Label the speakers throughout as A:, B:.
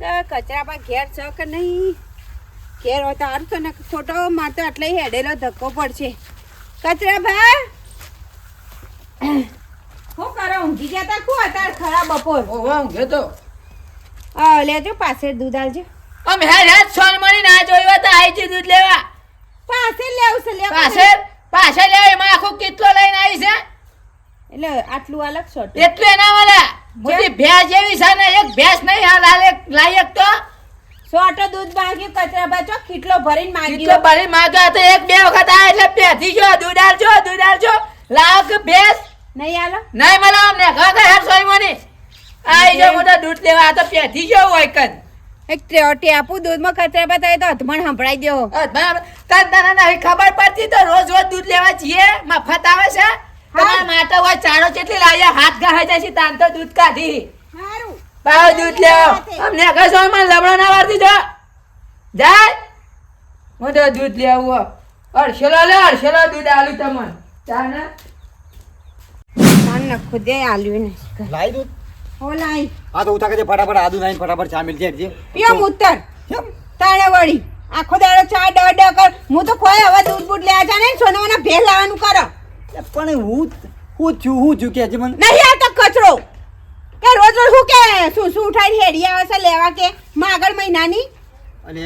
A: તો કચરા પર ઘેર છે કે નહીં? ઘેર હોય તો સારું ને ખોટો માર તો આટલે હેડેલો ધક્કો પડશે. કચરા ભા શું કરો? ઊંઘી ગયા તા? શું હતા ખરા બપોર?
B: ઊંઘે તો.
A: હા લેજો પાસે દૂધ આલજો.
B: અમે હેડ હેડ સોન મળી ના જોઈ તો આઈ છે દૂધ લેવા.
A: પાસે લેવું છે લેવા
B: પાસે પાસે લેવા એમાં આખો કેટલો લઈને આવી છે.
A: એટલે આટલું અલગ શોટ.
B: એટલું એના વાલા. મોટી ભેંસ જેવી છે ને એક ભેંસ નહીં આ લાયક લાયક તો.
A: સોટો દૂધ માંગ્યું કચરા બચો કેટલો ભરીને
B: કેટલો ભરીને માંગ્યો તો એક બે વખત આ એટલે પેથી જો દુડાર જો દુડાર જો લાવ કે ભેંસ.
A: નહીં આલો?
B: નહીં મને અમને ઘર ઘર હેડ સોઈ મની. આઈ જો મોટો દૂધ લેવા આ તો પેથી જો હોય કન.
A: એક ટ્રેટી આપું દૂધમાં કચરા બતાવે તો અધમણ સંભળાઈ દો
B: તન તને ખબર પડતી તો રોજ રોજ દૂધ લેવા જઈએ. મફત આવે છે. તમારા માટે હોય ચારો કેટલી લાવ્યા? હાથ ગાહે જાય છે તાન તો દૂધ કાઢી.
A: સારું
B: પાવ દૂધ લેવો અમને આગળ સોયમાં લબડો ના વારતી જો. જાય. હું તો દૂધ લેવું અડશેલો લે અડશેલો દૂધ આલું તમને. ચાને
A: કાન નખો દે આલ્યું ને
C: લાઈ દૂધ.
A: હો લાઈ
C: આ તો ઉતા કે ફટાફટ આદુ નાઈને ફટાફટ ચા મિલ જાય
A: પિયો મુત્તર
C: કેમ?
A: તાણે વળી. આખો દાડો ચા ડ ડ કર. હું તો કોઈ હવે દૂધ બૂટ લેવા છે ને સોનાવાના ભેળ લાવવાનું કરો.
C: પણ હું હું છું હું છું કે મને
A: નહીં આવતો કચરો. કે રોજ રોજ શું કે શું શું ઉઠાઈ હેડી આવે છે લેવા કે? માગળ મહિનાની?
C: અને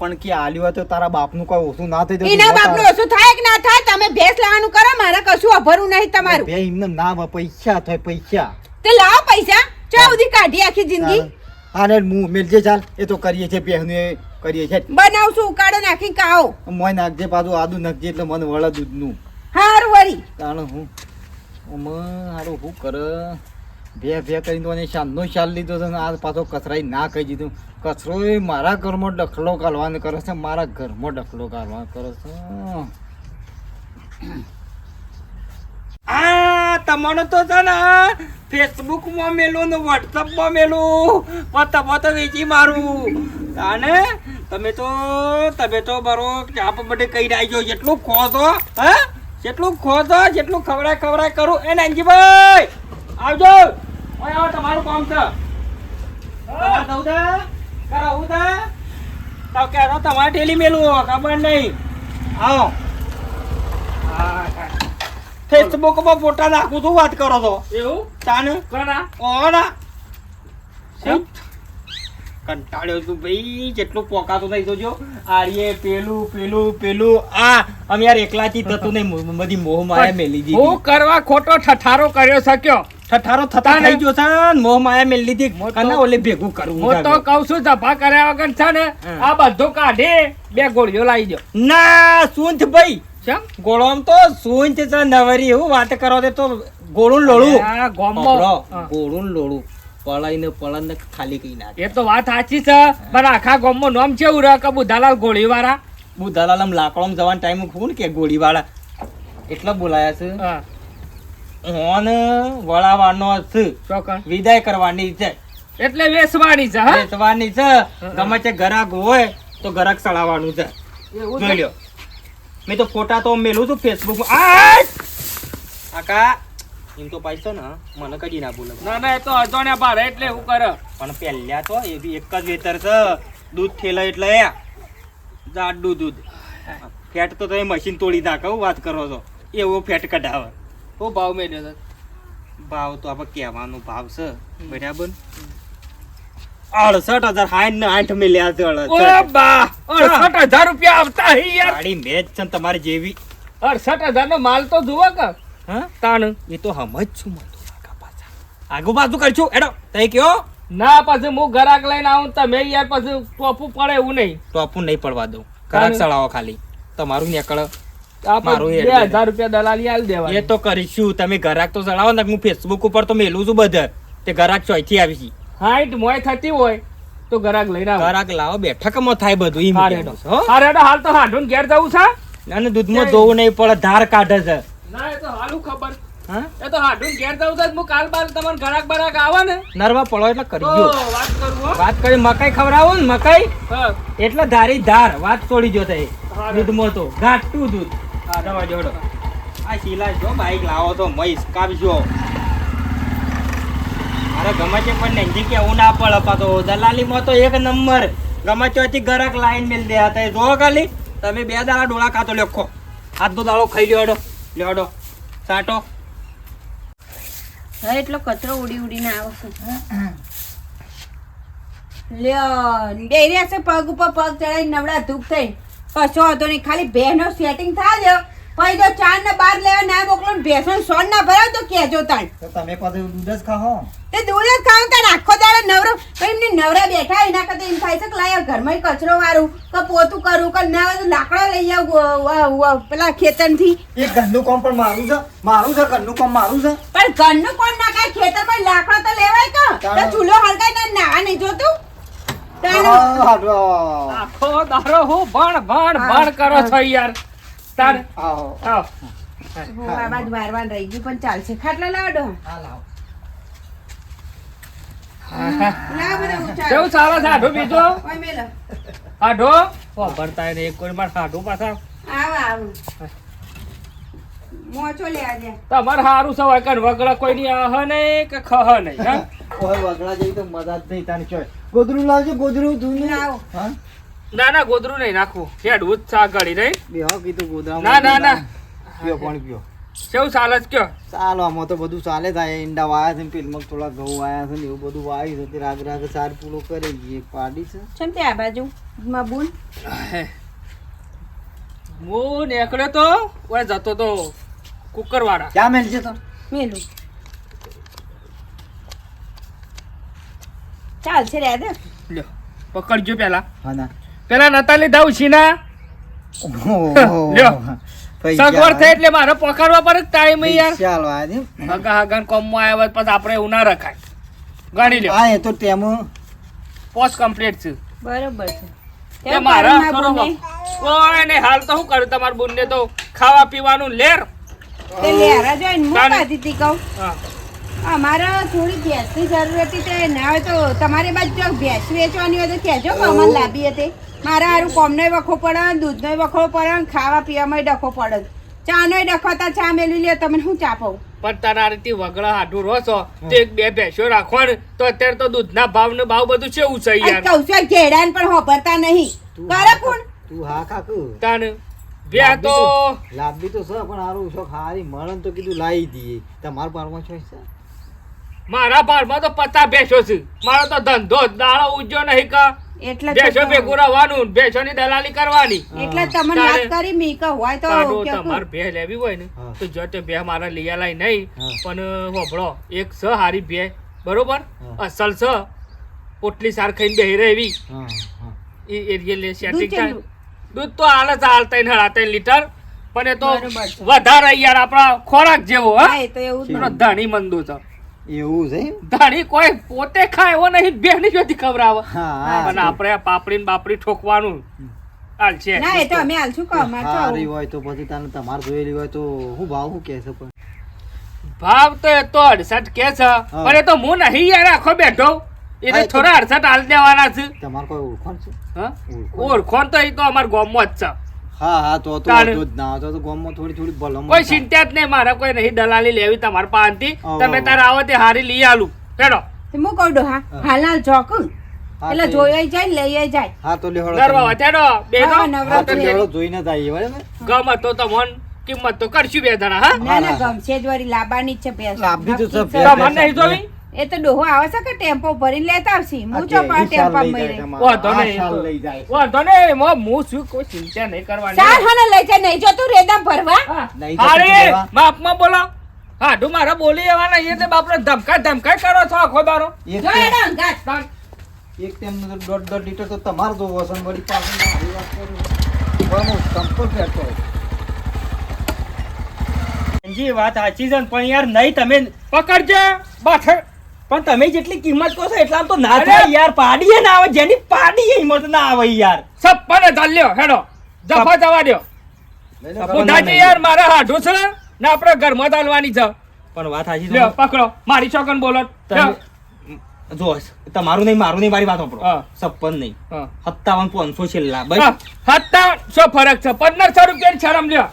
C: પણ કે આલ્યું તો તારા બાપનું કોઈ ઓછું ના થઈ
A: એના બાપનું ઓછું થાય કે ના થાય? તમે ભેસ લાવવાનું કરો મારે કશું અભરું નહીં તમારું.
C: બે એમને નામ પૈસા થાય પૈસા.
A: તે લાવો પૈસા. ચા ઉધી કાઢી આખી જિંદગી.
C: આને હું મેલજે ચાલ એ તો કરીએ છે પહેનું કરીએ છે
A: બનાવશું ઉકાળો નાખી કાઓ
C: મોય નાખજે પાછું આદુ નાખજે એટલે મને વળા દૂધનું.
A: હારું વળી.
C: તાણ હું, ઓમાં, હારું, હું કર? બે બે કરીને તો એને શાનનો શાલ લીધો છે આ પાછો કચરાઈ ના કહી દીધું. કચરો મારા ઘરમાં ડખલો કાઢવાનો કરે છે, મારા ઘરમાં ડખલો કાઢવાનો કરે છે.
D: આ તમારો તો છે ને ફેસબુકમાં મેલું ને વોટ્સઅપમાં મેલું, પણ તમે તો વેચી મારું. તાને તમે તો તમે તો બરો, ચાપ બધે કહી રાખજો એટલું ખો છો હા? જેટલું ખોદો જેટલું ખવડાય ખવડાય કરું. એ નાનજીભાઈ આવજો. ઓય આવો તમારું કામ છે. કરાવવું તો કે તમારે ટેલી મેલું ખબર નહીં. આવો. ફેસબુક પર ફોટા નાખું છું વાત કરો છો. એવું? તાને? કોના? ઓના કંટાળ્યો છું. ભાઈ જેટલું પોકાતું થઈ જોજો આર્યે પેલું પેલું પેલું. આ અમે યાર એકલાથી થતું નહીં બધી મોહ માયા મેલી
E: હું કરવા ખોટો ઠઠારો કર્યો શક્યો?
D: ઠઠારો થતા
E: નહીં
D: જો ગયો છે મોહ માયા મેલી દીધી.
E: મોહ
D: ઓલે ભેગું કરવું
E: હું તો. કઉ છું ધપા કર્યા વગર છે ને આ બધું કાઢે બે ગોળીઓ લાવી દો.
D: ના સુંથ ભાઈ.
E: કેમ
D: ગોળોમ તો સુંથ છે નવરી એવું વાત કરો તો ગોળું લોળું.
E: ગોમો.
D: ગોળું લોળું. પળાઈને પળાઈને ખાલી કરી નાખે
E: એ તો વાત સાચી છે પણ આખા ગામમાં નામ છે ઉરા કે બુધાલાલ ગોળીવાળા
D: બુધાલાલ આમ લાકડો જવાનો ટાઈમ ખૂન કે ગોળીવાળા એટલા બોલાયા છે હોન વળાવાનો છે વિદાય કરવાની છે
E: એટલે વેસવાની છે વેસવાની
D: વેચવાની છે ગમે તે ગરાક હોય તો ગરાક ચડાવવાનું છે જોઈ
E: છે?
D: લ્યો મેં તો ફોટા તો મેલું છું ફેસબુક આ કાકા એમ તો પૈસો ને મને કદી ના બોલે.
E: ના ના એ તો અજોણ્યા ભારે એટલે હું કરે?
D: પણ પહેલા તો એ બી એક જ વેતર છે. દૂધ થેલા એટલે જાડું દૂધ. ફેટ તો તમે મશીન તોડી નાખો વાત કરો છો. એવો ફેટ કઢાવે.
E: હું ભાવ મેળ્યો છે?
D: ભાવ તો આપણે કહેવાનો ભાવ છે. બરાબર? અડસઠ હજાર હાઈન ને આઠ મિલ્યા છે અડસઠ.
E: હજાર રૂપિયા આવતા હી યાર.
D: ગાડી મેચ છે તમારી જેવી.
E: અડસઠ હજાર નો માલ તો જુઓ કે.
D: હા?
E: તાણ?
D: એ તો સમજ છું મને તો પાછા. આગુ બાજુ કરશું એડો તઈ કયો?
E: ના પછી હું ઘરાક લઈને આવું તમે યાર પછી ટોપું પડે એવું નહીં.
D: ટોપું નહીં પડવા દઉં. કરાક ચડાવો ખાલી. તમારું નીકળ.
E: હજાર રૂપિયા દલાલી આલી
D: એ તો કરીશું. તમે ગરાક તો ચડાવો ને હું ફેસબુક ઉપર તો મેલું છું બધા તે ગરાક ચોથી આવી છે.
E: હાઈટ મોય થતી હોય તો ઘરાક લઈને આવો.
D: ગરાક લાવો બેઠકમાં થાય બધું ઈ
E: હારે હાલ તો હાંડુન ઘેર જવું છે?
D: અને દૂધમાં જોવું નહીં પડે ધાર કાઢે છે.
E: ના એ તો હાલું ખબર.
D: હા?
E: એ તો હાંડુન ઘેર જવું છે હું કાલ બાર તમારે ઘરાક બરાક આવે ને.
D: નરવા પડો એટલે કરી ગયો
E: વાત કરું
D: વાત કરી મકાઈ ખવડાવો ને મકાઈ.
E: હા.
D: એટલે ધારી ધાર વાત છોડી જો થઈ.
E: હારે.
D: દૂધમાં તો ઘાટું દૂધ. દવા જોડો આ શીલા જો બાઈક લાવો તો મહીસ કાપજો. અરે ગમે છે પણ નેનજી કેવું ના પડે પાછો. દલાલીમાં તો એક નંબર. ગમે ત્યાંથી ગરક લાઈન મેલ દે હતા જો ખાલી તમે બે દાડા ડોળા ખાતો લખો હાથનો દાડો ખાઈ લ્યો હેડો સાટો.
A: હવે એટલો કચરો ઉડી ઉડીને આવશે છે. લ્યો ડેરિયા છે પગ ઉપર પગ ચડાઈ નવડા ધૂપ થઈ. કશો હતો નહીં ખાલી ભેનો સેટિંગ થાય પછી તો ચાર ને બાર લેવા ના મોકલો ને ભેંસો સોન ના ભરાવ તો કેજો તાણ.
C: તો તમે પાછું દૂધ જ ખાઓ.
A: તે દૂધ જ ખાવ તાણ આખો દાડો નવરો? એમને નવરા બેઠા એના કરતા એમ થાય છે કે લાય ઘરમાં કચરો વાળું કે પોતું કરું કે ના હોય તો લાકડા લઈ આવું પેલા ખેતરથી.
C: એ ઘરનું કામ પણ મારું છે. મારું છે ઘરનું કામ મારું છે.
A: પણ ઘરનું કોણ ના કાંઈ ખેતરમાં લાકડો તો લેવાય કા? તો ચૂલો ને ના નહીં જોતું? તાણ.
E: આખો દારો હું ભણ ભણ ભણ કરો છો યાર. તાર?
C: આવો.
E: આવો.
A: હું આ બાજુ વારવાન રહી ગયું પણ ચાલશે. ખાટલા લાવડો
C: હા, લાવો.
A: લાવ બધા ઉચાલો.
E: કેવું ચાલે છે આઢો બીજો? આઢો? ભરતા ને એક કોઈ માર આઢો પાછા.
A: આવ આવ. મોચો લે આજે.
E: તમારે સારું સવાય કર વગડા કોઈ ની આહ નહીં કે ખહ નહીં હા?
C: ઓય વગડા જઈ તો મજા જ નહીં તારી ચોય. ગોદડું લાવજો ગોદરું ધૂન.
A: લાવો.
C: હા?
E: ના ના ગોદરું નહીં નાખવું. હેડવું જ ચા ગળી નહીં.
C: બેહો કીધું ગોદરા
E: ના ના ના.
C: પીઓ પણ પીઓ
E: કેવું ચાલે છે કયો?
C: ચાલો આમાં તો બધું ચાલે થાય ઈંડા વાયા છે ને થોડા ઘઉં વાયા છે ને એવું બધું વાય છે. તે રાગ રાગ ચાર પૂરો કરી દઈએ પાડી છે.
A: ચમ તે આ બાજુ? માં બુન?
E: હું. નીકળ્યો તો ઓય જતો તો કુકરવાડા
C: ક્યાં મેલશે તો?
A: મેલું. ચાલશે રે દે
E: લ્યો પકડજો પેલા.
C: હા ના.
E: પેલા નતા લીધા ઉછીના લ્યો. સગવડ થઈ એટલે મારે પકડવા પર ટાઈમ યાર.
C: ચાલો આજે
E: હગા હગા કોમમાં આવ્યા હોય પછી આપણે એવું ના રખાય. ગણી લ્યો.
C: હા એ તો ટેમ.
E: પોસ્ટ કમ્પ્લીટ છે.
A: બરાબર છે.
E: મારા કોઈ નહીં હાલ તો શું કરું? તમારા બુનને તો ખાવા પીવાનું લેર.
A: તે લેરા જોઈને. કહું. અમારે થોડી ભેંસની જરૂર હતી તે ના હોય તો તમારી બાજુ જો ભેંસ વેચવાની હોય તો કહેજો અમને લાવી હતી. મારે હારું કોમનોય વખો પડે દૂધનોય વખો પડે ખાવા પીવામાં ડખો પડે. ચાનોય ડખો તા ચા મેળવી લે તમે હું ચા પાઉં?
E: પણ તારા રીતે વગડા હાઠું રહો છો તો એક બે ભેંસો રાખો ને તો અત્યારે તો દૂધના ભાવ ને ભાવ બધું છે
A: ઉછાઈ
E: યાર?
A: કહું છું ઘેડાને પણ હોભરતા નહીં. કરે કોણ
C: તું હા કાકુ
E: તાન બે તો
C: લાંબી તો છે પણ હારું છો ખારી મળન તો કીધું લાવી દઈએ તમારા પારમાં છો છે?
E: મારા ભારમાં તો પતા ભેંસો છે. મારો તો ધંધો જ દાડો ઉજ્યો નહીં કા.
A: એટલે જ
E: ભેગું રહેવાનું ભેંસોની દલાલી કરવાની.
A: એટલે તમને વાત કરી મી કે હોય તો
E: તમારે ભે લેવી હોય ને તો જો તે ભે મારા લઈ લાય નહીં પણ હોભળો એક સ હારી ભે બરોબર? અસલ સ પોટલી સાર ખાઈને બેહી રહેવી. એ એરિયે લે
A: દૂધ
E: સેટિંગ થાય. દૂધ તો હાલ જ હાલ ત્રણ ત્રણ લીટર પણ એ તો વધારે યાર આપણા ખોરાક જેવો
A: હા.
E: હા
A: એ તો એવું
E: ધણી મંદુ છે.
C: એવું છે
E: ધણી કોઈ પોતે ખાય એવો નહીં બે ની જોતી ખવડાવે.
C: હા
E: પણ આપણે પાપડી ને બાપડી ઠોકવાનું. હાલ છે.
A: ના એ તો અમે હાલશું કહો? અમારે તો
C: હારી હોય તો પછી તને તમારે જોયેલી હોય તો હું ભાવ હું કહેશે પણ?
E: ભાવ તો એ તો અડસઠ કે છે પણ એ તો હું નહીં યાર આખો બેઠો. એને
C: એ તો-
E: થોડા અડસઠ હાલ દેવાના છે.
C: તમારે કોઈ ઓળખાણ છે? ઓળખોણ
E: તો એ તો અમારા ગામમાં જ છે.
C: હા હા તો તો
E: તારે-
C: જ ના તો તો ગામમાં થોડી થોડી ભલમ
E: કોઈ ચિંતા જ નહીં મારે કોઈ નહીં દલાલી લેવી તમારા પાસેથી તમે
C: આવો.
E: આવો તે હારી લઈ આલું. હેડો.
A: હું કહું ડોહા
C: હા.
A: હાલ હાલ એટલે જોઈ જાય ને લઈ જાય.
C: હા તો
E: ગરવા તો
C: જોઈને જ
E: તમોન કિંમત તો કરશું બે જણા હા?
A: ના ના ગમશે જ વળી લાવવાની જ છે ભેંસ.
C: તો છે
E: તમને નહીં જોવી?
A: એ તો ડોહો આવે છે કે ટેમ્પો ભરીને લેતા આવશે? હું ચો પા ટેમ્પા મરે
E: વાંધો નહીં.
C: ચાલ લઈ જાય.
E: વાંધો નહીં. એમાં હું શું કોઈ ચિંતા નહીં કરવાની.
A: ચાલ હને લઈ જાય નહીં જો તું રેદા ભરવા.
E: હા.
C: નહીં જતું
E: અરે
C: લેવા.
E: માપમાં બોલો. હા તું મારા બોલી એવાના એ એટલે બાપરે ધમકા ધમકા કરો છો આખો દારો
C: એક
A: જો એનો અંગાત.
C: એક ટાઈમ તો દોઢ દોઢ લીટર તો તમાર જો વસન વળી પાછું મારી વાત કરું. બમો સંપર્ક કરતો
D: જી વાત સાચી છે ને, પણ યાર નહીં તમે
E: પકડજો. બાથે
D: પણ તમે જેટલી કિંમત કહો છો એટલા તો ના થાય યાર પાડીએ ના આવે જેની પાડીએ હિંમત ના આવે યાર.
E: છપ્પન હજાર લ્યો હેડો. જફા જવા દ્યો.
C: લઈ
E: બુધાજી યાર મારે હાડું છે ને આપણે ઘરમાં ચાલવાની છે.
D: પણ વાત હાજી
E: લ્યો પકડો. મારી ચોકન બોલો.
D: જો તમારું નહીં મારું નહીં મારી વાત સાંભળો. છપ્પન નહીં. સત્તાવન પાંચસો છેલ્લા બસ.
E: સત્તાવન શું ફરક છે? પંદરસો રૂપિયા શરમ લ્યો.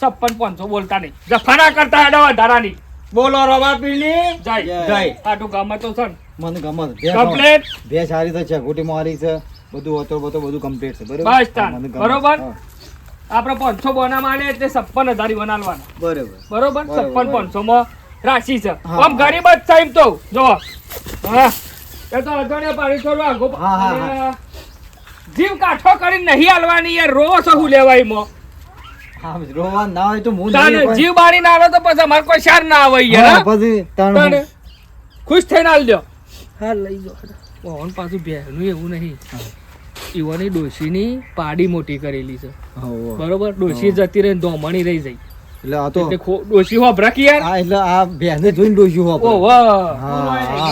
E: છપ્પન પાંચસો બોલતા નહીં. જફાના કરતા હેડો વધારાની.
D: બોલો રવા પીલી
E: જય.
C: જય.
E: આટલું ગામમાં તો છે
C: મને ગમે
E: કમ્પ્લેટ
C: બે સારી તો છે. ગોટી મારી છે. બધું હતો બોતો બધું કમ્પ્લીટ છે. બરોબર? મને ગમે.
E: બરોબર? આપણે પાંચસો બના માલે એટલે છપ્પન હજાર બનાવવાના
C: બરોબર.
E: બરોબર? છપ્પન પાંચસો માં રાશિ છે. આમ ગરીબ જ સાહેબ તો. જો હા. એ તો અજાણ્યા પાણી થોડું આગો જીવ કાઠો કરીને નહીં હાલવાની યાર રોવો સહુ હું લેવાય એમાં.
C: હા રોવા ના હોય તો હું
E: તાને
C: નહીં પણ-
E: જીવ બાળી ના આવે તો પછી અમારે કોઈ શાર ના આવે યાર
C: હા,
E: હા?
C: પછી તાણ
E: ખુશ થઈને હાલ હા લઈ જાઓ. મોહન પાછું ભેનું એવું નહીં. ઈવાની ડોશીની પાડી મોટી કરેલી છે. બરોબર? ડોશી જતી રહી ધોમણી રહી જાય.
C: એટલે આ તો
E: ડોશી હોભરા કે યાર.
C: આ એટલે આ બેને જોઈને
E: ડોશી
C: હા,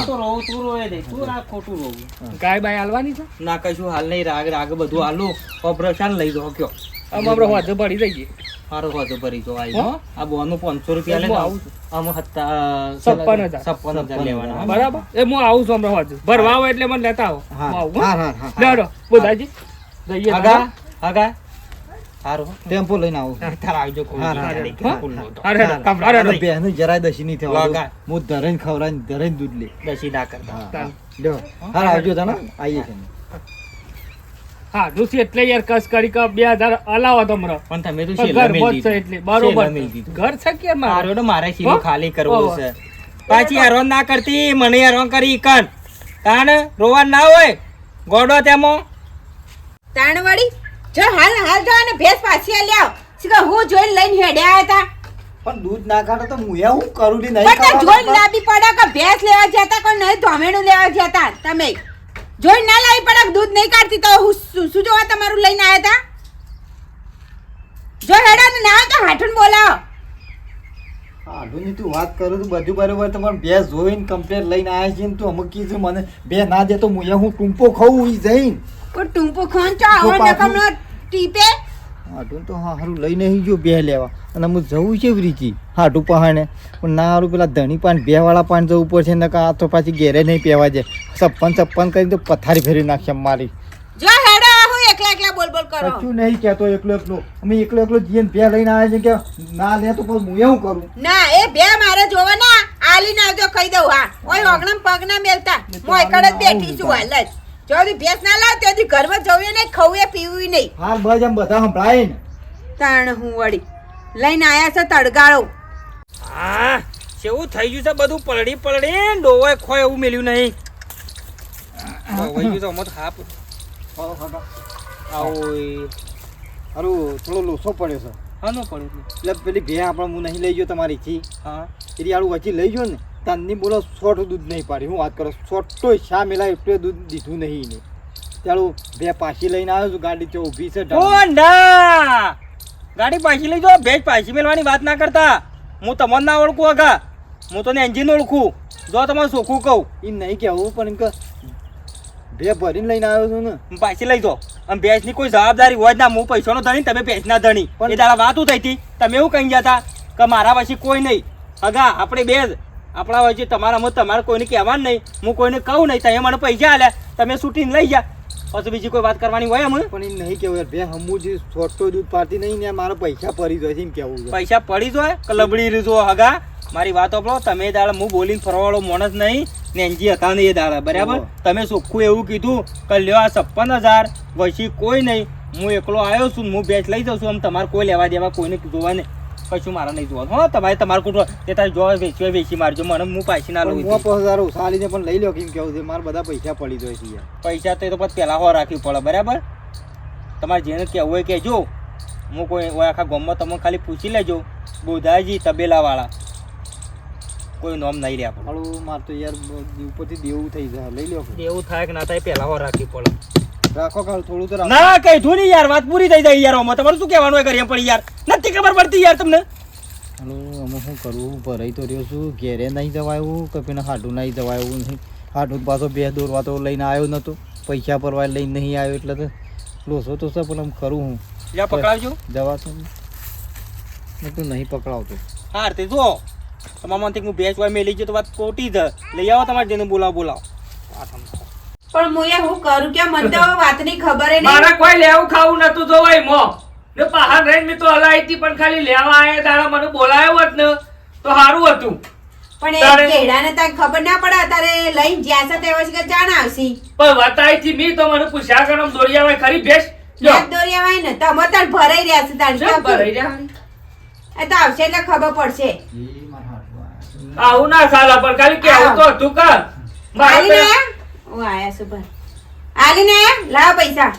D: તું રોવું તું રોવે નહીં તું રાગ ખોટું રોવું.
E: ગાય બાય હાલવાની છે?
D: ના કશું હાલ નહીં રાગ રાગ બધું હાલો. ઓપરેશન લઈ દો કયો.
E: આમ આપણે હોજે પડી જઈએ
D: મારો હોજો ભરી જો આઈ
E: હો?
D: હો? આ બોનું 500 રૂપિયા લે
E: આવું
D: આમ હતા
E: છપ્પન હજાર.
D: છપ્પન હજાર લેવાના
E: બરાબર. એ હું આવું છું હમણાં હોજે ભરવા આવો એટલે મને લેતા આવો. આવું
C: હા,
E: હા,
C: હા, હા.
E: લેવડો જઈએ
D: આગા આગા.
C: ટેમ્પો લઈને આવું.
D: તાર આવજો.
E: અરે
C: બેને જરાય દશી નહીં થવા હું ધરાઈને ખવડાવીને ધરાઈને દૂધ લે.
D: દસી ના કરતા.
C: લ્યો. હાર આવજો તને. આવીએ છે.
E: હા દોસ્તી એટલે યાર કસ કરી કે બે હજાર અલાવો તમને
D: પણ તમે તો
E: ઘર
D: મેલ દીધું.
E: એટલે બરોબર. ઘર છે કે
D: મારો? તો મારે શીરો ખાલી કરવું છે. પાછી યાર ના કરતી મને યાર કરી કન તાણ રોવા ના હોય ગોડો તેમો.
A: તાણ વાળી જો હાલ હાલ જો અને ભેસ પાછી આ લ્યાવ શીખા હું જોઈને લઈને હેડ્યા હતા.
C: પણ દૂધ ના કાઢો તો હું હું કરું નહીં
A: પણ
C: દઉં.
A: લાવી પડે કે ભેંસ લેવા જતા કોઈ નહીં ધોમેણું લેવા જતા તમે? જોઈને ના લાવી પડક દૂધ નહીં કાઢતી તો હું શું જોવા તમારું લઈને આવ્યા હતા જો હેડા ને તો હાઠું બોલાવો.
C: આડુની તું વાત કરું તું બધું બરોબર તમારે બે જોઈને કમ્પ્લેટ લઈને આવ્યા છે તું અમુક કીધું મને બે ના દે તો હું હું ટૂંપો ખાઉં ઈ જઈને.
A: પણ ટૂંપો ખાવ ચો આવો ટીપે.
C: આડું તો હા હારું લઈને નહીં જો બે લેવા. અને હું જવું છે રીચી હાટું પહાણે. પણ ના હારું પેલા ધણી પાન બેવાળા પાન જવું પડશે ને આ તો પાછી ઘેરે નહીં પહેવા જાય. સપ્પન છપ્પન કરીને તો પથારી ફેરી નાખશે મારી.
A: જો હેડો હું એકલા એકલા બોલ બોલ કરો.
C: કશું નહીં કહેતો એકલો એકલો. અમે એકલો એકલો જીએ બે લઈને આવે છે કે ના લે તો પછી હું એવું કરું.
A: ના એ બે મારે જોવાના. આલી ના આવજો કહી દઉં હા. ઓય ઓગણમ પગ ના મેલતા હું એકડ જ બેઠી છું હાલ જ દી ભેંસ ના લાવ ત્યાંથી ઘરમાં જવું નહીં ખવું પીવું નહીં.
C: હાલ બસ એમ બધા સંભળાય ને.
A: તાણ હું વળી. લઈને આયા છે તડગાળો.
D: હા કેવું થઈ ગયું છે બધું? પલડી પલડી ડોવાય ખોય એવું મેલ્યું નહીં. ગયું તો અમત હાપ આવું
C: હારું થોડો લોસો પડ્યો છે.
D: હા નો પડ્યો.
C: એટલે પેલી ભે આપણે હું નહીં લઈ ગયો તમારી છી
D: હા.
C: એટલે આળું વચ્ચે લઈ ગયો ને. તારની બોલો સોટ દૂધ નહીં પાડી હું વાત કરો સોટો શા મેલા એટલું દૂધ દીધું નહીં ને ચાલો બે પાછી લઈને આવ્યો છું ગાડી તો ઊભી છે
D: ઓ ના! ગાડી પાછી લઈ જાઓ ભેજ પાછી મેળવાની વાત ના કરતા. હું તમને ના ઓળખું અગા હું તને એન્જિન ઓળખું. જો તમારે સોખું કહું.
C: એ નહીં કહેવું પણ કે બે ભરીને લઈને આવ્યો છું ને.
D: હું પાછી લઈ જાઓ અને ભેંસની કોઈ જવાબદારી હોય જ ના હું પૈસાનો ધણી તમે ભેંસના ધણી.
C: પણ-
D: એ દાડા વાતું થઈ હતી? તમે એવું કહી ગયા હતા કે મારા પછી કોઈ નહીં. અગા આપણે બે આપણા વચ્ચે તમારા તમારામાં તમારે કોઈને કહેવાનું નહીં. હું કોઈને કહું નહીં તમે મને પૈસા આલ્યા તમે શૂટિંગ લઈ જા. પછી બીજી કોઈ વાત કરવાની હોય એમ?
C: પણ એ નહીં કેવું યાર બે હમું જે છોટો દૂધ પાડતી નહીં ને મારા પૈસા પડી જાય છે એમ કેવું
D: પૈસા પડી જાય? કે લબડી રીજો હગા? મારી વાત આપણો તમે દાડા હું બોલીને ફરવાળો માણસ નહીં. ને એનજી હતા નહીં એ દાડા બરાબર? તમે ચોખ્ખું એવું કીધું કે લ્યો આ છપ્પન હજાર વૈશી કોઈ નહીં. હું એકલો આવ્યો છું હું બેચ લઈ જાઉં છું આમ તમારે કોઈ લેવા દેવા કોઈને જોવા નહીં. કશું મારા નહીં જોવાનું. હો તમારે તમારું કુટુંબ તે તારે જોવા વેચી વેચી મારજો મને હું પાછી ના લઉં
C: હું પાંચ હજાર ઉછાલીને પણ લઈ લો કેમ કેવું છે મારા બધા પૈસા પડી જાય છે
D: પૈસા તો એ તો પછી પહેલાં હો રાખવી પડે બરાબર? તમારે જેને કહેવું હોય કહેજો. હું કોઈ આખા ગામમાં તમે ખાલી પૂછી લેજો બોધાજી તબેલાવાળા. કોઈ નોમ નહીં રહ્યા પણ.
C: હાલું મારે તો યાર ઉપરથી દેવું થઈ જાય. લઈ લો
D: એવું થાય કે ના થાય પહેલા હો રાખવી પડે.
C: રાખો કાલ થોડું તો
D: ના કઈ થોડી યાર વાત પૂરી થઈ જાય યાર અમારે તમારે શું કહેવાનું હોય કરીએ પણ યાર? નથી ખબર પડતી યાર તમને?
C: હલો અમે શું કરવું? ભરાઈ તો રહ્યો છું. ઘેરે નહીં જવાયું કે પેલા હાડું નહીં જવાયું નહીં. હાડું પાછો બે દોરવા તો લઈને આવ્યો નતો. પૈસા ભરવા લઈને નહીં આવ્યો એટલે તો લોસો તો છે પણ આમ કરું હું.
D: પકડાવજો.
C: જવા તો તું નહીં પકડાવતો.
D: હા તે જો તમારામાંથી હું ભેંસ વાય મેલી ગયો તો વાત ખોટી જ લઈ આવો તમારે જેને બોલાવો બોલાવો.
A: પણ હું એ હું કરું? કે મને તો વાતની ખબર નહીં.
E: મારે કોઈ લેવું ખાવું નતું જોવાય મો. ને બહાર રહીને મેં તો હતી પણ ખાલી લેવા આયા તારા મને બોલાયો હોત ને તો સારું હતું.
A: પણ એ
E: કેડાને
A: કેળાને ખબર ના પડે તારે લઈને જ્યાં છે તે વખતે જાણ આવશે.
E: પણ વતાઈથી મી તો મને પૂછ્યા કરો દોરિયા હોય ખરી ભેંસ?
A: દોર્યા હોય ને તમે તાર ભરાઈ રહ્યા છે તાર
E: ભરાઈ રહ્યા?
A: એ તો આવશે એટલે ખબર પડશે.
E: આવું ના સાલા પણ ખાલી કે આવું. તો હતું કર. આલી
A: ને
E: તો-
A: આયા? હું આયા છું ભાઈ આલીને લાવ પૈસા.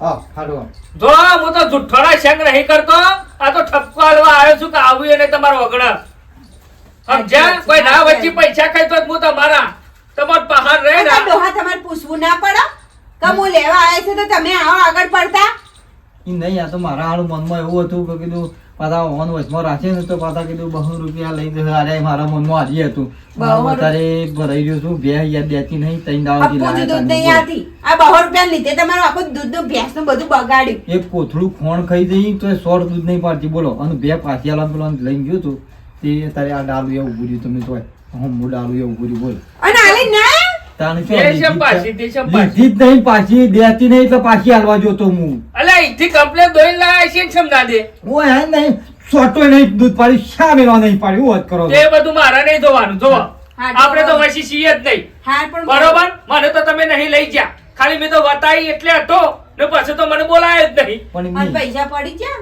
C: હા હાલો.
E: જો હું તો નહીં કરતો આ તો ઠપકો હાલવા આવ્યો છું કે આવું એને તમારો વગડા સમજ્યા કોઈ ના વચ્ચે પૈસા ખાઈ તો હું તમારા તમાર પહાડ રહે ને.
A: ડોહા તમારે પૂછવું ના પડે? કે હું લેવા આવ્યા છું તો તમે આવો આગળ પડતા?
C: નહીં આ તો મારા હારું મનમાં એવું હતું કે કીધું પાછા ઓન વચમાં રાખે ને તો પાછા કીધું બહુ રૂપિયા લઈ જશે. અરે મારા મનમાં હાજી હતું. અત્યારે ભરાઈ રહ્યો છું. બે યાદ દેતી નહીં ત્રણ દાવાથી લાયા તા
A: આ બહો રૂપિયા લીધે. તમારું આખું દૂધનું ભેંસનું બધું બગાડ્યું.
C: એક કોથળું ખોણ ખાઈ જઈ તો સોળ દૂધ નહીં પાડતી. બોલો અને બે પાછી આલા પેલા લઈને ગયો હતું તે તારે આ ડાલુ એવું પૂર્યું તમે તો હું ડાલુ એવું પૂર્યું બોલો.
A: અને આલે ના
C: લીધી જ નહીં પાછી દેતી નહીં એટલે પાછી હાલવા જોતો હું.
E: અલે અહીંથી કમ્પ્લેટ દોઈ લાયા છે ને દે?
C: હું હે નહીં સોટો નહીં દૂધ પાડી શા મેળવા નહીં પાડી? હું વાત કરો
E: તે બધું મારે નહીં ધોવાનું જો આપણે તો. વસી છીએ જ નહીં.
A: પણ
E: બરોબર? મને તો તમે નહીં લઈ ગયા. ખાલી મેં તો વતાઈ એટલે હતો. ને પછી તો મને બોલાય જ નહીં.
C: પણ નહીં.
A: પૈસા પડી ગયા?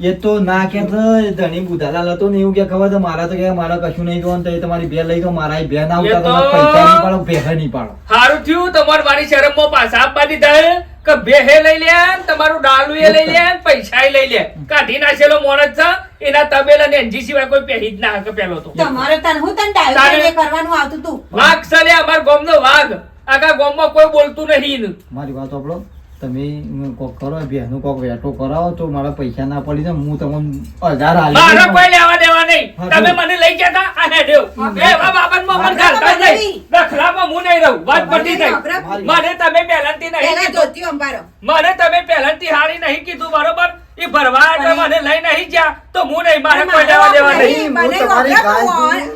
C: એ તો ના કે ધણી બુધાલાલ હતો ને એવું કે ખબર તો મારા તો કે મારા કશું નહીં જોવાનું તો તમારી બે લઈ તો મારા બે ના
E: એ
C: આવતા
E: તો-
C: પૈસા નહીં પાડો ભેગા નહીં પાડો.
E: સારું થયું તમારે મારી શરમમાં પાછા આપવા દીધા કે બેહે લઈ લે તમારું ડાલુ એ લઈ લે ને પૈસા લઈ લે. કાઢી નાખેલો મોણસ છે એના તબેલ અને એનજી સિવાય કોઈ પહેરી જ ના હકે પેલો તો.
A: તમારે તન હું તન
E: તારે-
A: ડાયો કરવાનું આવતું તું?
E: વાઘ સલે લે અમાર ગોમનો વાઘ. આખા ગોમમાં કોઈ બોલતું નહીં
C: મારી વાત આપણો તમે કોક કરો બેનું કોક વેટો કરાવો તો મારા પૈસા ના પડી જાય હું તમને હજાર
E: મારો
C: હાલી
E: કોઈ લેવા દેવા નહીં. તમે મને લઈ ગયા તા આ હેડ્યો એ વા બાબાનમાં મને ઘાલતા નહીં. રખડામાં હું નહીં રહું. વાત પડી થઈ. મને તમે પહેલાંથી નહીં
A: પહેલા
E: કીધું.
A: જોતી અંબારો.
E: મને તમે પહેલાંથી હારી નહીં કીધું બરોબર? એ ભરવા એટલે મને લઈ નહીં ગયા તો હું નહીં મારે કોઈ લેવા દેવા નહીં.
A: મને
C: તમારી ગાય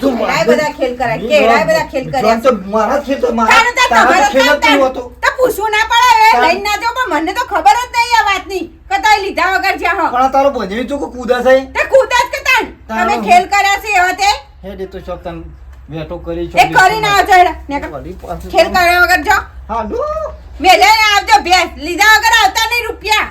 C: તું
A: કેળાય બધા ખેલ કર્યા. બધા ખેલ કર્યા.
C: તો મારા ખેલ તો મારા ખેલ. હોતો.
A: પૂછવું ના પડે લઈને ના જો પણ મને તો ખબર જ નહીં આ વાતની કે તારે લીધા વગર જ્યાં હો.
C: પણ તારો ભજવી તું કુદા છે?
A: તે કૂદા જ કે તાણ? તમે ખેલ કર્યા છે એવા તે?
C: હે દે તો શોક તન વેટો કરી
A: એ કરી ના આવજો ને ખેલ કર્યા વગર જો.
C: હાલો.
A: મેલે આવજો બે લીધા વગર આવતા નહીં રૂપિયા.